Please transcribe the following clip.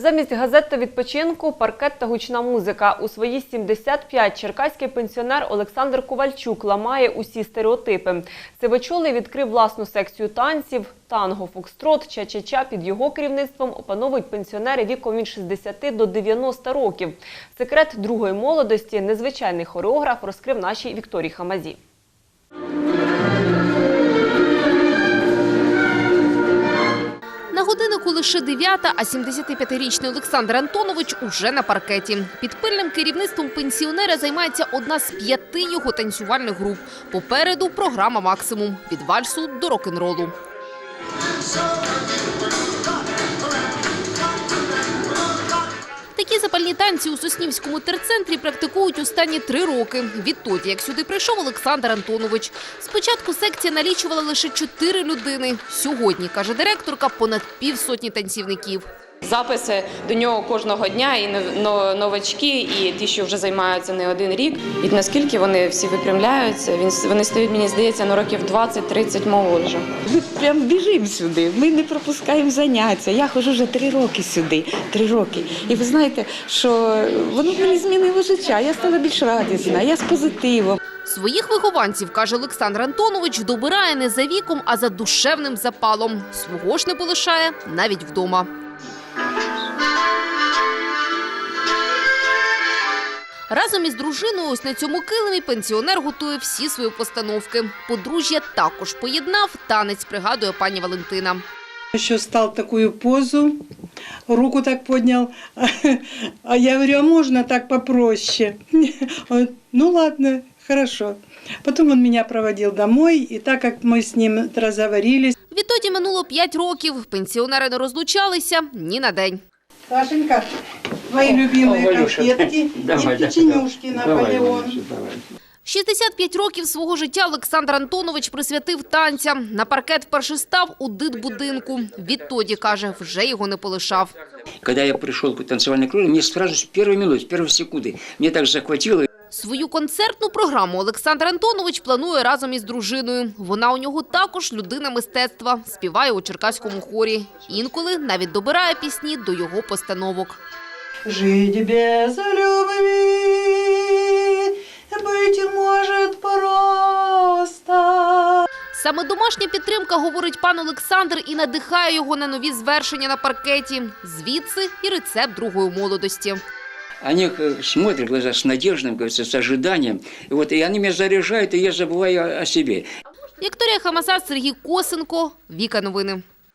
Замість газет та відпочинку паркет та гучна музика. У свої 75 черкаський пенсіонер Олександр Ковальчук ламає усі стереотипи. Сивочолий відкрив власну секцію танців. Танго, фокстрот, ча-ча-ча під його керівництвом опановують пенсіонери віком від 60 до 90 років. Секрет другої молодості незвичайний хореограф розкрив нашій Вікторії Хамазі. Годиннику лише дев'ята, а 75-річний Олександр Антонович уже на паркеті. Під пильним керівництвом пенсіонера займається одна з п'яти його танцювальних груп. Попереду програма «Максимум» – від вальсу до рок-н-ролу. Такі танці у Соснівському терцентрі практикують останні три роки. Відтоді, як сюди прийшов Олександр Антонович. Спочатку секція налічувала лише чотири людини. Сьогодні, каже директорка, понад півсотні танцівників. Записи до нього кожного дня, і нов- новачки, і ті, що вже займаються не один рік. І наскільки вони всі випрямляються, він, вони стають, мені здається, на років 20-30 молодше. Ми прям біжимо сюди. Ми не пропускаємо заняття. Я ходжу вже три роки сюди. Три роки. І ви знаєте, що воно мені змінило життя. Я стала більш радісна, я з позитивом. Своїх вихованців, каже Олександр Антонович, добирає не за віком, а за душевним запалом. Свого ж не полишає навіть вдома. Разом із дружиною ось на цьому килимі пенсіонер готує всі свої постановки. Подружжя також поєднав танець, пригадує пані Валентина. Еще стал такую позу, руку так поднял, а я говорю, а можно так попроще? Ну ладно, хорошо. Потом он меня проводил домой, и так как мы с ним разговорились, Відтоді минуло п'ять років. Пенсіонери не розлучалися ні на день. Сашенька, твои любимые конфетки и печенюшки Наполеон. 65 років свого життя Олександр Антонович присвятив танцям. На паркет вперше став у дитбудинку. Відтоді, каже, вже його не полишав. Когда я пришел к танцевальной кружке, мне сразу с первой минуты, с первой секунды, мне так захватило. Свою концертну програму Олександр Антонович планує разом із дружиною. Вона у нього також людина мистецтва, співає у черкаському хорі. Інколи навіть добирає пісні до його постановок. Жить без любви, быть может просто. Саме домашня підтримка, говорить пан Олександр, і надихає його на нові звершення на паркеті. Звідси і рецепт другої молодості. Они э, смотрят глаза с надеждой, говорится, с ожиданием. И вот и они меня заряжают, и я забываю о- себе. Вікторія Хамасад, Сергій Косенко, Віка Новини.